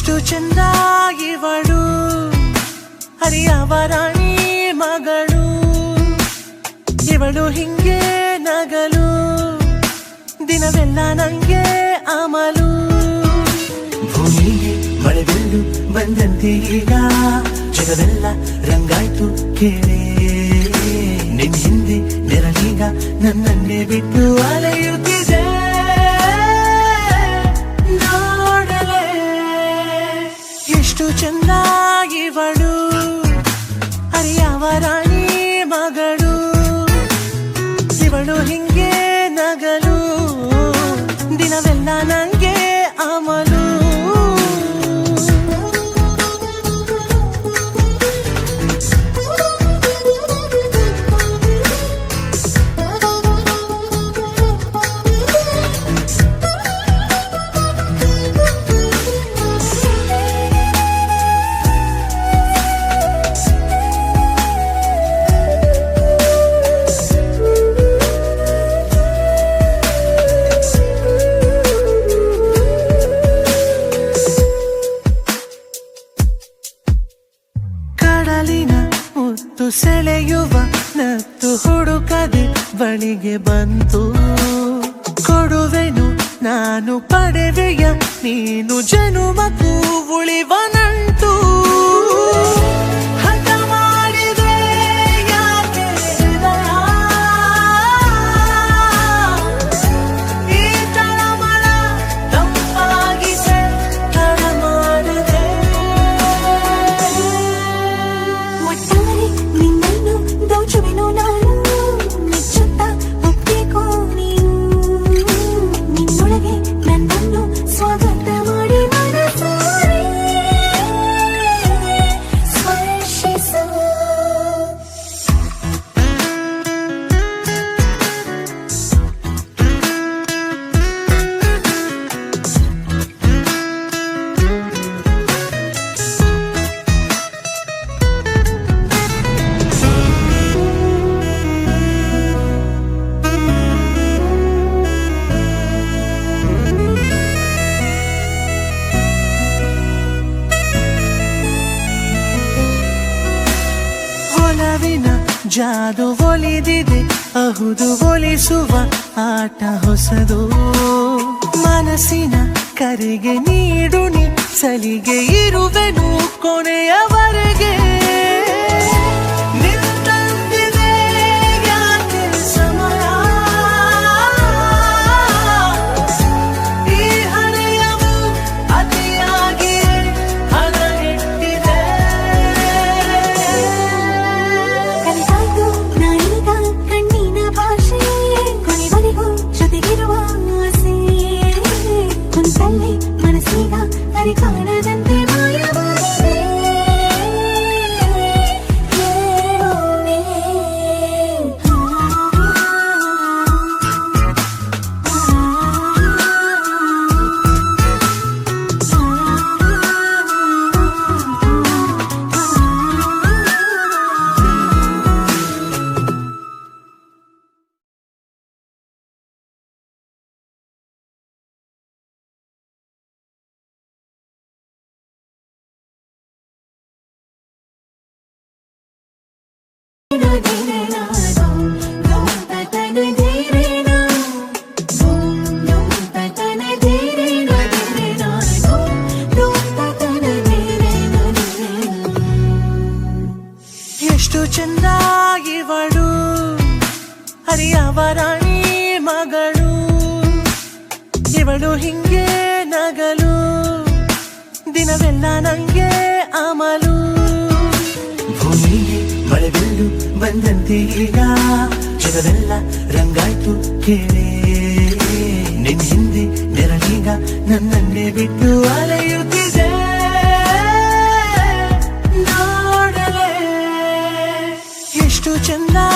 ಎಷ್ಟು ಚಂದ ಇವಳು ಹರಿಯವರಾಣಿ ಮಗಳು? ಇವಳು ಹಿಂಗೆ ನಗಲು. ದಿನವೆಲ್ಲ ನಂಗೆ ಅಮಲು. ಭೂಮಿಗೆ ಮಳೆ ಬಂದು ಬಂದಂತೆ ಈಗ ಜಗವೆಲ್ಲ ರಂಗಾಯ್ತು ಕೇಳೇ. ನಿನ್ ಹಿಂದೆ ನೆರಳೀಗ ನನ್ನನ್ನೇ ಬಿಟ್ಟು ಅಲೆಯುತ್ತಿದೆ ಎಷ್ಟು ಚಂದ ಇವಳು ಹರಿಯವರಾಣಿ ಸೆಳೆಯುವ ನತ್ತು ಹುಡುಕದೆ ಬಳಿಗೆ ಬಂತು. ಕೊಡುವೆನು ನಾನು ಪಡೆವೆಯ ನೀನು ಜನುಮಕ್ಕೂ ಉಳಿವ ನಂಟು ಒಲವಿನ ಜಾದು ಒಲಿದಿದೆ ಅಹುದು ಒಲಿಸುವ ಆಟ ಹೊಸದು. ಮನಸ್ಸಿನ ಕರೆಗೆ ನೀಡುನಿ ಸಲಿಗೆ ಇರುವೆನು ಕೊನೆಯವರೆಗೆ any color than ಇವಳು ಹರಿಯವರಾಣಿ ಮಗಳು. ಇವಳು ಹಿಂಗೆ ನಗಲು. ದಿನವೆಲ್ಲ ನಂಗೆ ಅಮಲು. ಭೂಮಿಗೆ ಮಳೆ ಬಂದಂತೆ ಈಗ. ಜಗವೆಲ್ಲ ರಂಗಾಯ್ತು ಕೇಳೇ. ಎಷ್ಟು ಚಂದ ಇವಳು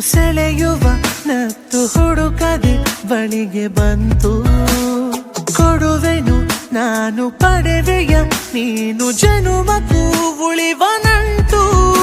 ಸೆಳೆಯುವ ನತ್ತು ಹುಡುಕದೆ ಬಳಿಗೆ ಬಂತು. ಕೊಡುವೆನು ನಾನು ಪಡೆವೆಯ ನೀನು ಜನುಮಕ್ಕೂ ಉಳಿವ ನಂಟು